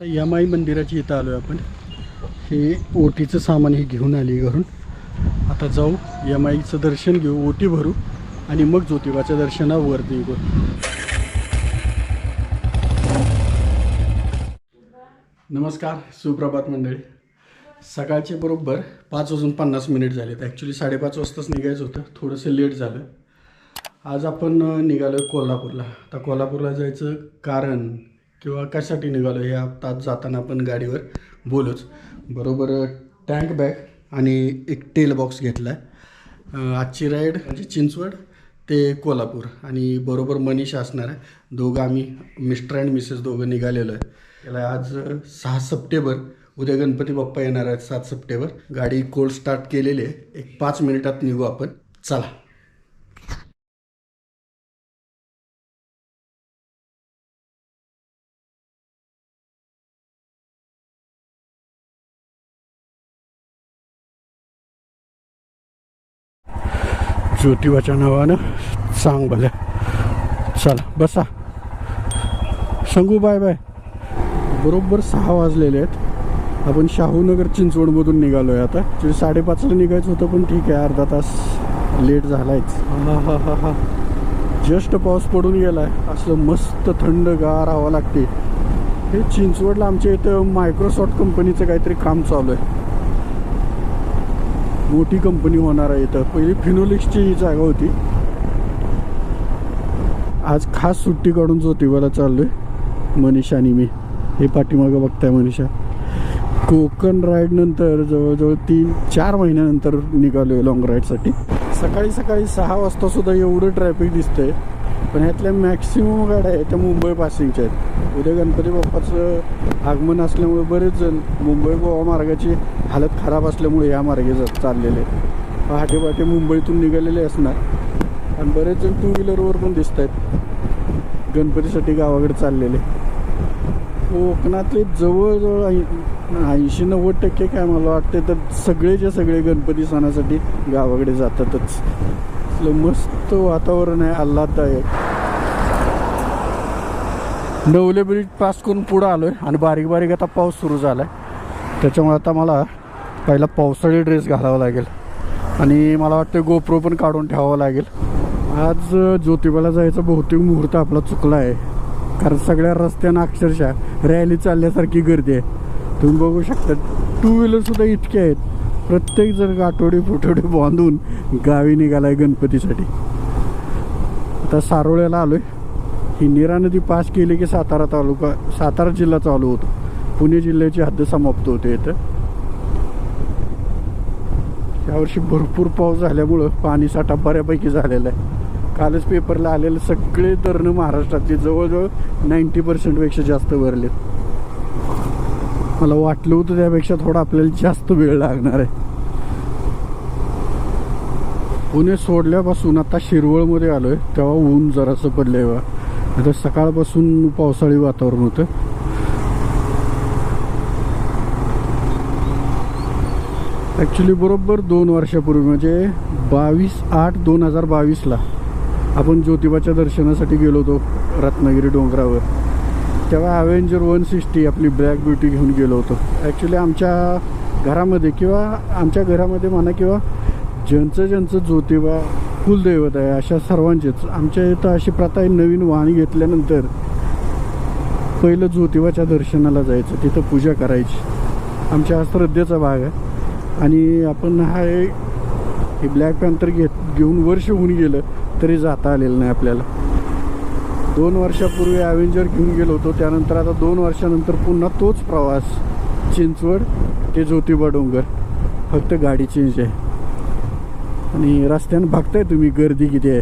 यमाई मंदिराची इथं आलो आहे आपण. हे ओटीचं सामान हे घेऊन आली घरून. आता जाऊ यमाईचं दर्शन घेऊ ओटी भरू आणि मग ज्योतिबाच्या दर्शनावरती निघू. नमस्कार सुप्रभात मंडळी. सकाळचे बरोबर पाच वाजून पन्नास मिनिट झालेत. ॲक्च्युली साडेपाच वाजताच निघायचं होतं. थोडंसं लेट झालं. आज आपण निघालो कोल्हापूरला. आता कोल्हापूरला जायचं कारण किंवा कशासाठी निघालो हे आता जाताना आपण गाडीवर बोलूच. बरोबर टँक बॅग आणि एक टेल बॉक्स घेतला आहे आजची राईड म्हणजे चिंचवड ते कोल्हापूर आणि बरोबर मनीषा असणार आहे. दोघं आम्ही मिस्टर अँड मिसेस दोघं निघालेलो आहे. त्याला आज सहा सप्टेंबर उद्या गणपती बाप्पा येणार आहेत सात सप्टेंबर. गाडी कोल्ड स्टार्ट केलेली आहे. एक पाच मिनिटात निघू आपण. चला. ज्योतिबाच्या नावानं सांग भल्या चला बसा. सांगू बाय बाय. बरोबर सहा वाजलेले आहेत. आपण शाहूनगर चिंचवडमधून निघालो आहे आता. ॲक्च्युली साडेपाचला निघायचं होतं पण ठीक आहे अर्धा तास लेट झालायच. हा हा हा हा जस्ट पाऊस पडून गेलाय. असलं मस्त थंड गार हवा लागते. हे चिंचवडला आमच्या इथं मायक्रोसॉफ्ट कंपनीचं काहीतरी काम चालू आहे. मोठी कंपनी होणार आहे इथं. पहिली फिनोलिक्सची ही जागा होती. आज खास सुट्टी काढून ज्योतिबाला चाललोय. मनीषा आणि मी. हे पाठीमागं बघताय मनीषा. कोकण राईड नंतर जवळजवळ तीन चार महिन्यानंतर निघालोय लॉंग राईडसाठी सकाळी सकाळी सहा वाजता सुद्धा एवढं ट्रॅफिक दिसतंय. पण ह्यातल्या मॅक्सिमम गाड्या आहेत त्या मुंबई पासिंगच्या आहेत. उद्या गणपती बाप्पाचं आगमन असल्यामुळे बरेच जण मुंबई गोवा मार्गाची हालत खराब असल्यामुळे या मार्गे जात चाललेले आहेत. पहाटे पहाटे मुंबईतून निघालेले असणार. आणि बरेच जण टू व्हीलरवर पण दिसत आहेत. गणपतीसाठी गावाकडे चाललेले. कोकणातले जवळजवळ ऐं- ऐंशी नव्वद टक्के काय मला वाटते तर सगळेचे सगळे गणपती सणासाठी गावाकडे जातातच. असलं मस्त वातावरण आहे आल्हाददायक. नवले ब्रिज पास करून पुढं आलो आहे आणि बारीक बारीक आता पाऊस सुरू झाला आहे त्याच्यामुळे आता मला पहिला पावसाळी ड्रेस घालावा लागेल. आणि मला वाटतं गोप्रो पण काढून ठेवावं लागेल. आज ज्योतिबाला जायचा बहुतेक मुहूर्त आपला चुकला आहे. कारण सगळ्या रस्त्यानं अक्षरशः रॅली चालल्यासारखी गर्दी आहे. तुम्ही बघू शकता टू व्हीलरसुद्धा इतके आहेत. प्रत्येकजण गाठोडे फुटोडे बांधून गावी निघालाय गणपतीसाठी. आता सारोळ्याला आलोय. ही नीरा नदी पास केली की सातारा तालुका सातारा जिल्हा चालू होतो. पुणे जिल्ह्याची हद्द समाप्त होते इथं. यावर्षी भरपूर पाऊस झाल्यामुळं पाणी साठा बऱ्यापैकी झालेला आहे. कालच पेपरला आलेले सगळे धरणं महाराष्ट्रातले जवळजवळ नाईन्टी पर्सेंटपेक्षा जास्त भरलेत. मला वाटलं होतं त्यापेक्षा थोडा आपल्याला जास्त वेळ लागणार आहे. पुणे सोडल्यापासून आता शिरवळमध्ये आलोय तेव्हा ऊन जरासं पडलंय बा. आता सकाळपासून पावसाळी वातावरण होतं. ॲक्च्युली बरोबर दोन वर्षापूर्वी म्हणजे बावीस आठ दोन हजार बावीसला आपण ज्योतिबाच्या दर्शनासाठी गेलो होतो रत्नागिरी डोंगरावर. तेव्हा अवेंजर वन सिक्स्टी आपली ब्लॅक ब्युटी घेऊन गेलो होतो. ॲक्च्युली आमच्या घरामध्ये किंवा आमच्या घरामध्ये म्हणा किंवा ज्यांचं ज्यांचं ज्योतिबा कुलदैवत आहे अशा सर्वांचेच. आमच्या इथं अशी प्रथा आहे नवीन वाहन घेतल्यानंतर पहिलं ज्योतिबाच्या दर्शनाला जायचं तिथं पूजा करायची. आमच्या हा श्रद्धेचा भाग आहे. आणि आपण हा हे ब्लॅक पॅन्थर घेत घेऊन वर्ष होऊन गेलं तरी जाता आलेलं नाही आपल्याला. दोन वर्षापूर्वी ॲव्हेंजर घेऊन गेलो होतो. त्यानंतर आता दोन वर्षानंतर पुन्हा तोच प्रवास चिंचवड ते ज्योतिबा डोंगर. फक्त गाडी चेंज आहे. आणि रस्त्यानं बघताय तुम्ही गर्दी किती आहे?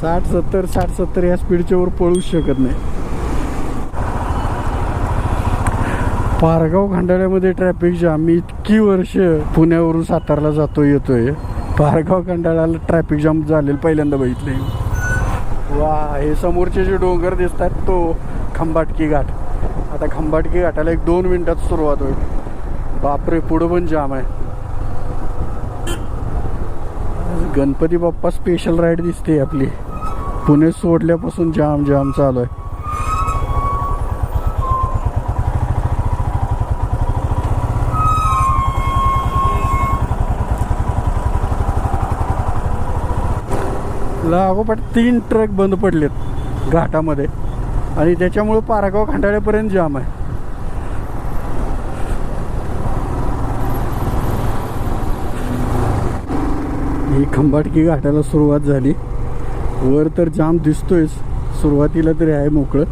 साठ सत्तर साठ सत्तर या स्पीडच्या वर पळूच शकत नाही. पारगाव खांडाळ्यामध्ये ट्रॅफिक जाम मी इतकी वर्ष पुण्यावरून सातारला जातो येतोय. पारगाव कंटाळाला ट्रॅफिक जाम झालेलं पहिल्यांदा बघितले वा हे समोरचे जे डोंगर दिसतात तो खंबाटकी घाट. आता खंबाटकी घाटाला एक दोन मिनिटात सुरुवात होईल. बापरे पुढं पण जाम आहे. गणपती बाप्पा स्पेशल राईड दिसते आपली. पुणे सोडल्यापासून जाम जाम चालू आहे. लागोपाठ तीन ट्रक बंद पडलेत घाटामध्ये. आणि त्याच्यामुळं पारागाव खंडाळ्यापर्यंत जाम आहे. ही खंबाटकी घाटाला सुरुवात झाली. वर तर जाम दिसतोयच. सुरुवातीला तरी आहे मोकळं.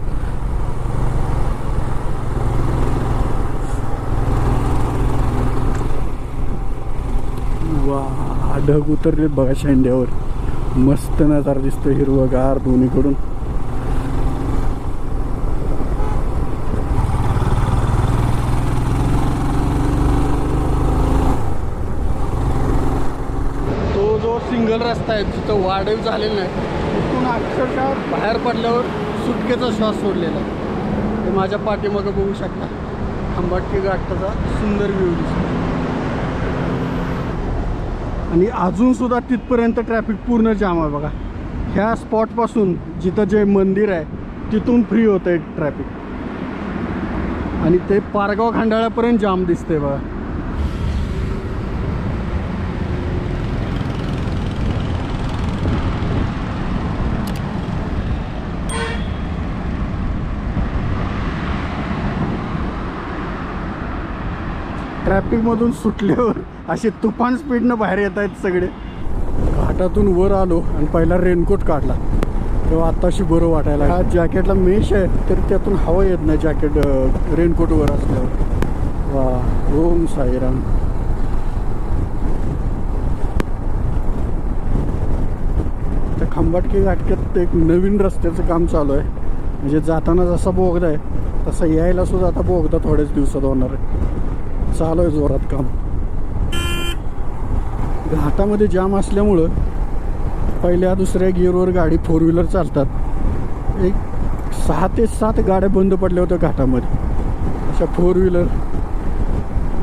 वा ढग उतरलेत बघा शेंड्यावर. मस्त नजारा दिसतो हिरवगार दोन्हीकडून. तो जो सिंगल रस्ता आहे तिथं वाढीव झालेला नाही. तिथून अक्षरशः बाहेर पडल्यावर सुटकेचा श्वास सोडलेला आहे. ते माझ्या पाठीमागं बघू शकता. आंबाटकी घाटाचा सुंदर व्ह्यू दिसतो आणि अजूनसुद्धा तिथपर्यंत ट्रॅफिक पूर्ण जाम आहे बघा. ह्या स्पॉटपासून जिथं जे मंदिर आहे तिथून फ्री होतं आहे ट्रॅफिक आणि ते पारगाव खंडाळ्यापर्यंत जाम दिसते बघा. ट्रॅफिकमधून सुटल्यावर असे तुफान स्पीडनं बाहेर येत आहेत सगळे. घाटातून वर आलो आणि पहिला रेनकोट काढला. तेव्हा आत्ताशी बरं वाटायला हा जॅकेटला मेश आहे तर त्यातून हवा येत नाही जॅकेट रेनकोट वर असल्यावर. वा ओम साईराम. त्या खंबाटकी घाटक्यात एक नवीन रस्त्याचं काम चालू आहे. म्हणजे जाताना जसा बोगदा आहे तसा यायला सुद्धा आता बोगदा थोड्याच दिवसात होणार आहे. चालू आहे जोरात काम. घाटामध्ये जाम असल्यामुळं पहिल्या दुसऱ्या गिअरवर गाडी फोर व्हीलर चालतात. एक सहा ते सात गाड्या बंद पडल्या होत्या घाटामध्ये. अशा फोर व्हीलर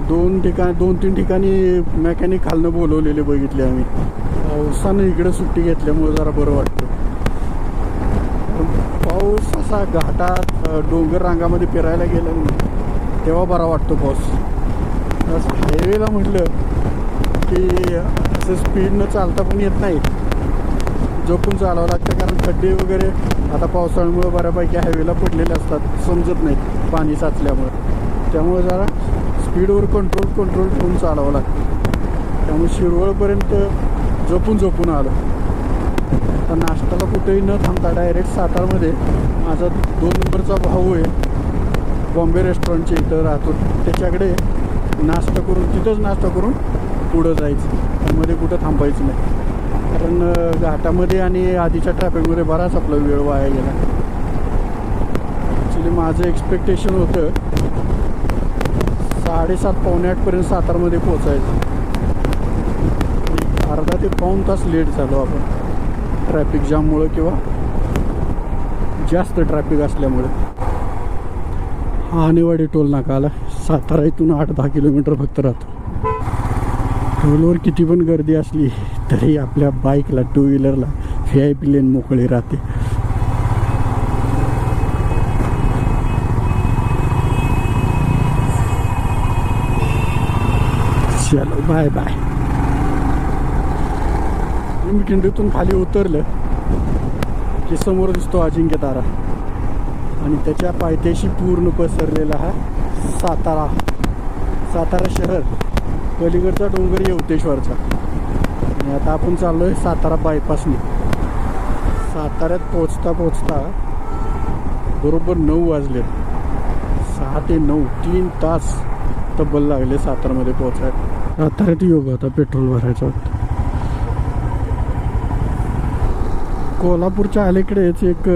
दोन ठिकाणी दोन तीन ठिकाणी मेकॅनिक खालनं बोलवलेले बघितले आम्ही. पावसानं इकडं सुट्टी घेतल्यामुळं जरा बरं वाटतं. पाऊस असा घाटात डोंगर रांगामध्ये फिरायला गेला तेव्हा बरा वाटतो पाऊस. हायवेला म्हटलं की असं स्पीडनं चालता पण येत नाही जपून चालावं लागतं कारण खड्डे वगैरे आता पावसाळ्यामुळं बऱ्यापैकी हायवेला पडलेले असतात समजत नाहीत पाणी साचल्यामुळं. त्यामुळे जरा स्पीडवर कंट्रोल कंट्रोल ठेवून चालावं लागतं. त्यामुळे शिरवळपर्यंत जपून जपून आलं. तर नाश्त्याला कुठेही न थांबता डायरेक्ट सातारमध्ये माझा दोन नंबरचा भाऊ आहे. बॉम्बे रेस्टॉरंटच्या इथं राहतो. त्याच्याकडे नाश्ता करून तिथंच नाश्ता करून पुढं जायचं. मध्ये कुठं थांबायचं नाही. कारण घाटामध्ये आणि आधीच्या ट्रॅफिकमध्ये बराच आपला वेळ वाया गेला. ॲक्च्युली माझं एक्सपेक्टेशन होतं साडेसात पावणे आठपर्यंत सातारमध्ये पोचायचं अर्धा ते पाऊण तास लेट झालो आपण. ट्रॅफिक जाममुळं किंवा जास्त ट्रॅफिक असल्यामुळे. हा आणेवाडी टोल नाका आला. सातारा इथून आठ दहा किलोमीटर फक्त राहतो. टोलवर किती पण गर्दी असली तरी आपल्या बाईकला टू व्हीलरला व्ही आय पी लेन मोकळी राहते. चलो बाय बाय मी किंडीतून खाली उतरलं की समोर दिसतो अजिंक्य तारा आणि त्याच्या पायथ्याशी पूर्ण पसरलेला हा सातारा. सातारा शहर. पलीकडचा डोंगर येवतेश्वरचा आणि आता आपण चाललो आहे सातारा बायपासने साताऱ्यात पोचता पोचता बरोबर नऊ वाजलेत. सहा ते नऊ तीन तास तब्बल लागले सातारामध्ये पोहोचायला. साताऱ्यात योग होता पेट्रोल भरायचा होता. कोल्हापूरच्या अलीकडेच एक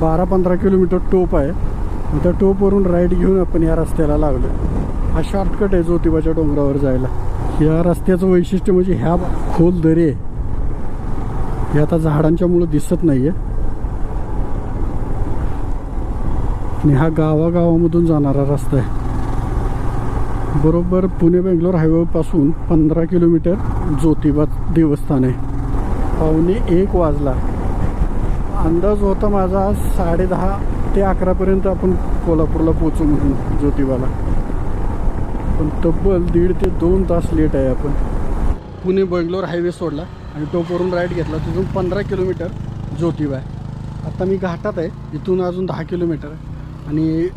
बारा पंधरा किलोमीटर टोप आहे. आता टोपवरून राईड घेऊन आपण या रस्त्याला लागलो हा शॉर्टकट आहे ज्योतिबाच्या डोंगरावर जायला. या रस्त्याचं वैशिष्ट्य म्हणजे ह्या खोल दरी आहे. हे आता झाडांच्यामुळं दिसत नाही आहे आणि हा गावागावामधून जाणारा रस्ता आहे. बरोबर पुणे बेंगलोर हायवेपासून पंधरा किलोमीटर ज्योतिबा देवस्थान आहे. पावणे एक वाजला. अंदाज होता माझा साडेदहा ते अकरापर्यंत आपण कोल्हापूरला पोचू म्हणून ज्योतिबाला. पण तब्बल दीड ते दोन तास लेट आहे आपण. पुणे बंगलोर हायवे सोडला आणि टोपवरून राईट घेतला. तिथून पंधरा किलोमीटर ज्योतिबा आहे. आता मी घाटात आहे. इथून अजून दहा किलोमीटर आहे. आणि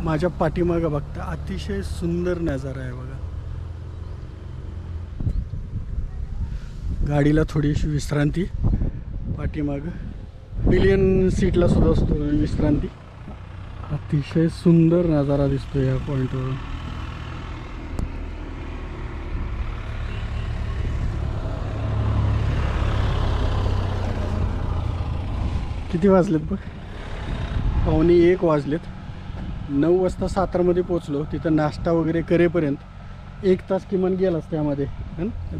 माझ्या पाठीमागं बघता अतिशय सुंदर नजारा आहे बघा. गाडीला थोडीशी विश्रांती पाठीमागं. पिलियन सीटला सुद्धा असतो विश्रांती. अतिशय सुंदर नजारा दिसतो या पॉईंटवर किती वाजलेत बघ? पाहुणे एक वाजलेत. नऊ वाजता सातारमध्ये पोचलो तिथं नाश्ता वगैरे करेपर्यंत एक तास किमान गेलाच त्यामध्ये.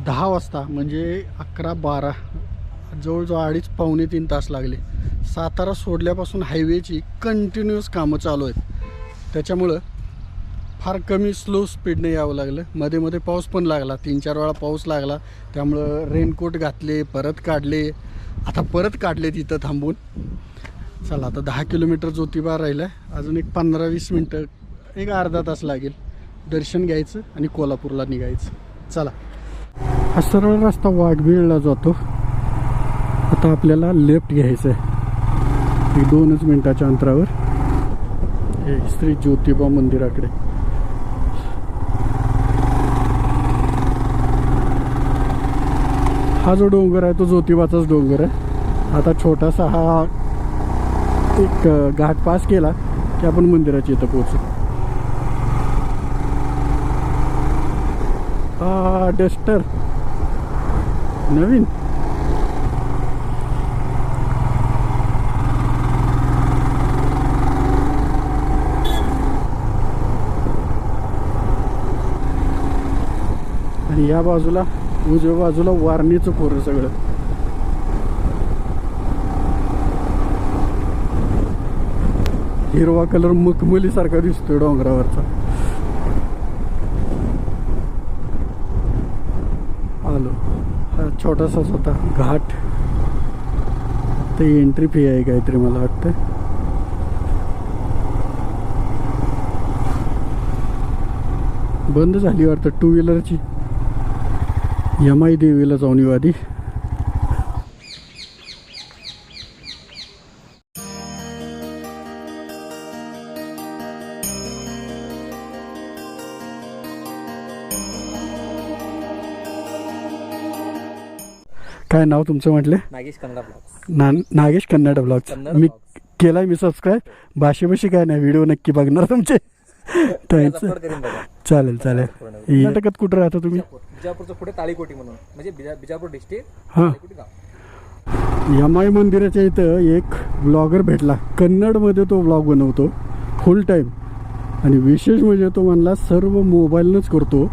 दहा वाजता म्हणजे अकरा बारा जवळजवळ अडीच पावणे तीन तास लागले. सातारा सोडल्यापासून हायवेची कंटिन्युअस कामं चालू आहेत. त्याच्यामुळं फार कमी स्लो स्पीडने यावं लागलं. मध्ये मध्ये पाऊस पण लागला. तीन चार वेळा पाऊस लागला. त्यामुळं रेनकोट घातले परत काढले. आता परत काढले तिथं थांबून. चला आता दहा किलोमीटर ज्योतिबा राहिला आहे अजून एक पंधरा वीस मिनटं एक अर्धा तास लागेल. दर्शन घ्यायचं आणि कोल्हापूरला निघायचं. चला. हा सरळ रस्ता वाघबीळला जातो. आता आपल्याला लेफ्ट घ्यायचं आहे अगदी दोनच मिनटाच्या अंतरावर हे श्री ज्योतिबा मंदिराकडे. हा जो डोंगर आहे तो ज्योतिबाचाच डोंगर आहे. आता छोटासा हा एक घाट पास केला की आपण मंदिराची इथं पोहोचू. डस्टर. नवीन? आणि या बाजूला उजव्या बाजूला वारणीचं खोरं सगळं. हिरवा कलर मखमली सारखा दिसतोय डोंगरावरचा. आलो. हा छोटासाच होता घाट. ते एंट्री फी आहे काहीतरी मला वाटतं बंद झाली वाटतं टू व्हीलरची यमाई देवीला जाऊन येऊ आधी. काय नाव तुमचं म्हटलं? नागेश कन्नडा ब्लॉग्स. ना नागेश कन्नड ब्लॉग मी. केलाय मी सबस्क्राईब भाषेभाषी काय नाही व्हिडिओ नक्की बघणार तुमचे. थँक्स चालेल चालेल. कर्नाटकात कुठं राहता तुम्ही? बिजापूर बिजापूरचं पुढे ताळीकोटी म्हणून. म्हणजे बिजा- बिजापूर डिस्ट्रिक्ट हां. ताळीकोटी गाव. यमाई मंदिराच्या इथं एक ब्लॉगर भेटला. कन्नडमध्ये तो ब्लॉग बनवतो फुल टाईम आणि विशेष म्हणजे तो म्हणला सर्व मोबाईलनंच करतो.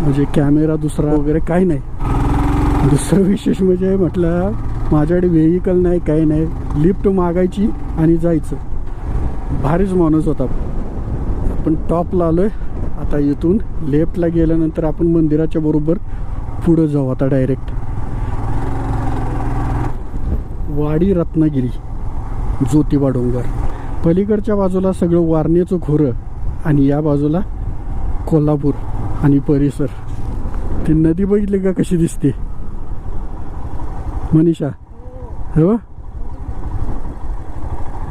म्हणजे कॅमेरा दुसरा वगैरे काही नाही. दुसरं विशेष म्हणजे म्हटलं माझ्याकडे व्हेकल नाही काही नाही. लिफ्ट मागायची आणि जायचं. भारीच माणूस होता. आपण टॉपला आलोय. आता इथून लेफ्टला गेल्यानंतर आपण मंदिराच्या बरोबर पुढं जाऊ आता डायरेक्ट वाडी रत्नागिरी ज्योतिबा डोंगर. पलीकडच्या बाजूला सगळं वारणेचं खोरं आणि या बाजूला कोल्हापूर आणि परिसर. ती नदी बघितली का कशी दिसते? मनीषा हो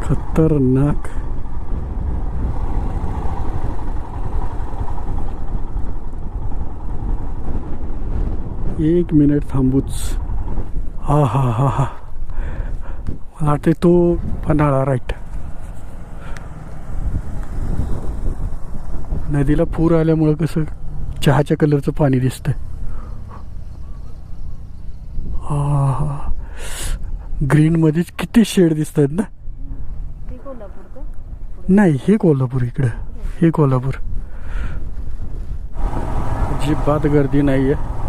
खतरनाक. एक मिनिट थांबूच. हा हा हा हा. मला वाटते तो पन्हाळा राईट नदीला पूर आल्यामुळं कसं चहाच्या कलरचं पाणी दिसतंय. हा हा. ग्रीन मध्येच किती शेड दिसत आहेत ना नाही हे कोल्हापूर इकडं. हे कोल्हापूर. अजिबात गर्दी नाहीये. हं?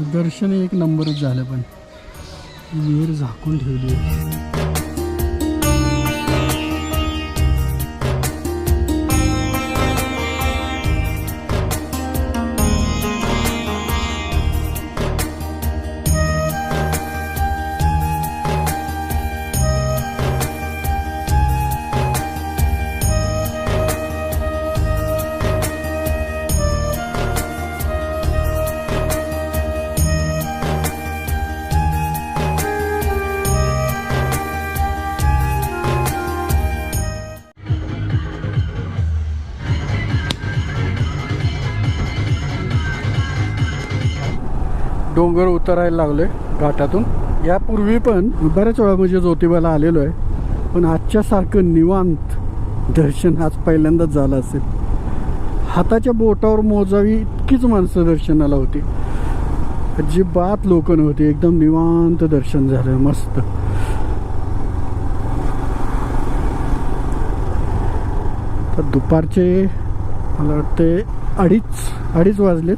दर्शन एक नंबरच झालं पण. विहीर झाकून ठेवली. डोंगर उतरायला लागलो आहे घाटातून. यापूर्वी पण बऱ्याच वेळा म्हणजे ज्योतिबाला आलेलो आहे. पण आजच्या सारखं निवांत दर्शन आज पहिल्यांदाच झालं असेल. हाताच्या बोटावर मोजावी इतकीच माणसं दर्शनाला होती. अजिबात लोक नव्हती. एकदम निवांत दर्शन झालं. मस्त. तर दुपारचे मला वाटते अडीच अडीच वाजलेत.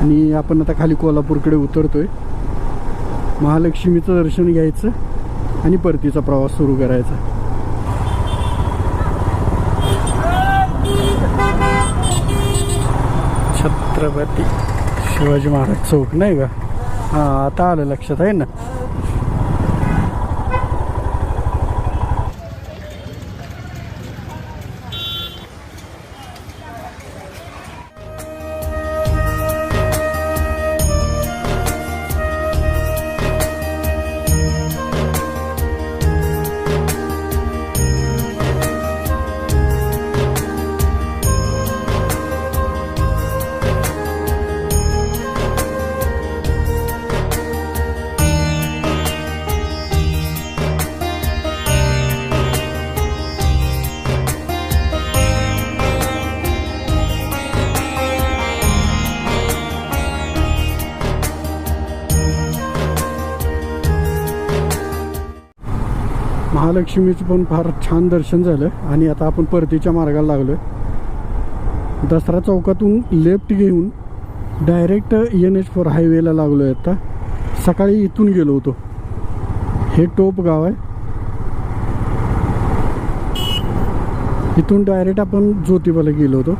आणि आपण आता खाली कोल्हापूरकडे उतरतोय. महालक्ष्मीचं दर्शन घ्यायचं आणि परतीचा प्रवास सुरू करायचा. छत्रपती शिवाजी महाराज चौक नाही का? हां आता आलं लक्षात आहे ना? महालक्ष्मीचं पण फार छान दर्शन झालं आणि आता आपण परतीच्या मार्गाला लागलो आहे दसरा चौकातून लेफ्ट घेऊन डायरेक्ट एन एच फोर हायवेला लागलो आहे आता. सकाळी इथून गेलो होतो. हे टोप गाव आहे. इथून डायरेक्ट आपण ज्योतिबाला गेलो होतो.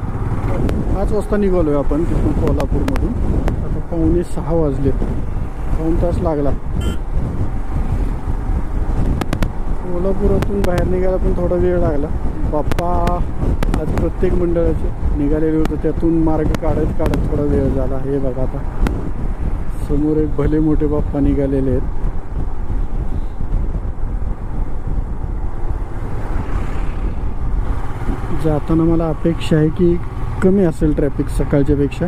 पाच वाजता निघालो आहे आपण तिथून कोल्हापूरमधून. आता पावणे सहा वाजले पाऊण तास लागला. कोल्हापुरातून बाहेर निघायला पण थोडा वेळ लागला. बाप्पा आज प्रत्येक मंडळाचे निघालेले होते त्यातून मार्ग काढत काढत थोडा वेळ झाला. हे बघा आता. समोर एक भले मोठे बाप्पा निघालेले आहेत. जाताना मला अपेक्षा आहे की कमी असेल ट्रॅफिक सकाळच्यापेक्षा.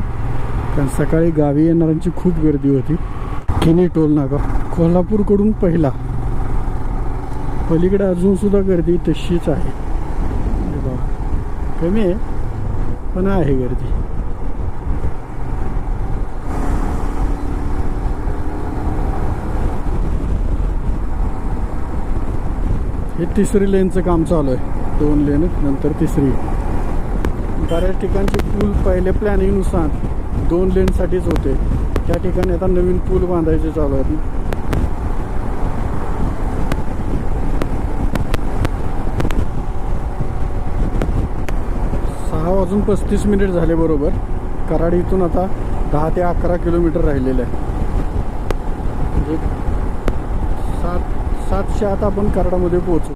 कारण सकाळी गावी येणाऱ्यांची खूप गर्दी होती. किनी टोल नाका. कोल्हापूरकडून पहिला. पलीकडे अजून सुद्धा गर्दी तशीच आहे. बघा. कमी आहे पण आहे गर्दी. हे तिसरी लेनचं काम चालू आहे. दोन लेन नंतर तिसरी. बऱ्याच ठिकाणचे पूल पहिले प्लॅनिंगनुसार दोन लेनसाठीच होते. त्या ठिकाणी आता नवीन पूल बांधायचे चालू आहेत ना सहा वाजून पस्तीस मिनिट झाले बरोबर. कराड इथून आता दहा ते अकरा किलोमीटर राहिलेलं आहे. म्हणजे सात सातशे आता आपण कराडामध्ये पोहोचू.